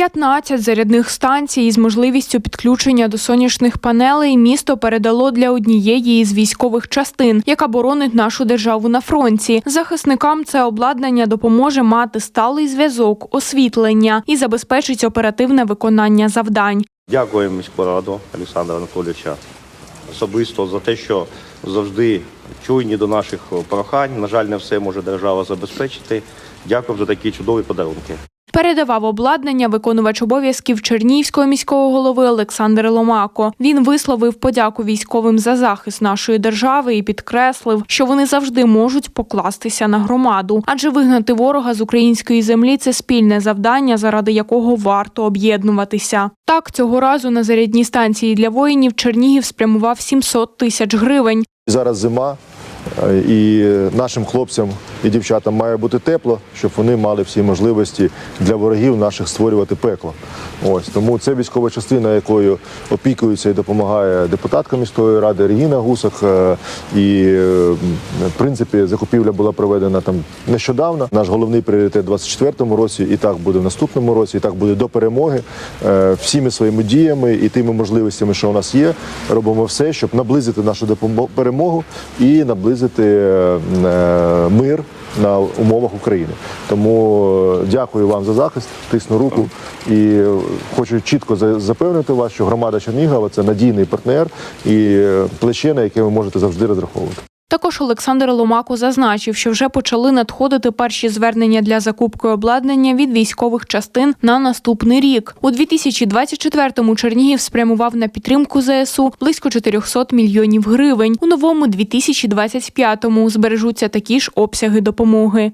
15 зарядних станцій із можливістю підключення до сонячних панелей місто передало для однієї із військових частин, яка боронить нашу державу на фронті. Захисникам це обладнання допоможе мати сталий зв'язок, освітлення і забезпечить оперативне виконання завдань. Дякую міську раду Олександра Анатолійовича особисто за те, що завжди чуйні до наших прохань. На жаль, не все може держава забезпечити. Дякую за такі чудові подарунки. Передавав обладнання виконувач обов'язків Чернігівського міського голови Олександр Ломако. Він висловив подяку військовим за захист нашої держави і підкреслив, що вони завжди можуть покластися на громаду, адже вигнати ворога з української землі це спільне завдання, заради якого варто об'єднуватися. Так цього разу на зарядні станції для воїнів Чернігів спрямував 700 тисяч гривень. Зараз зима, і нашим хлопцям і дівчатам має бути тепло, щоб вони мали всі можливості для ворогів наших створювати пекло. Ось тому це військова частина, якою опікується і допомагає депутатка міської ради Регіна Гусак. Е, І е, в принципі закупівля була проведена там нещодавно. Наш головний пріоритет у 24-му році, і так буде в наступному році, і так буде до перемоги. Е, Всіми своїми діями і тими можливостями, що у нас є, робимо все, щоб наблизити нашу перемогу і наблизити е, е, мир на умовах України. Тому е, дякую вам за захист, тисну руку і хочу чітко запевнити вас, що громада Чернігова це надійний партнер і плече, на яке ви можете завжди розраховувати. Також Олександр Ломако зазначив, що вже почали надходити перші звернення для закупки обладнання від військових частин на наступний рік. У 2024-му Чернігів спрямував на підтримку ЗСУ близько 400 мільйонів гривень. У новому 2025-му збережуться такі ж обсяги допомоги.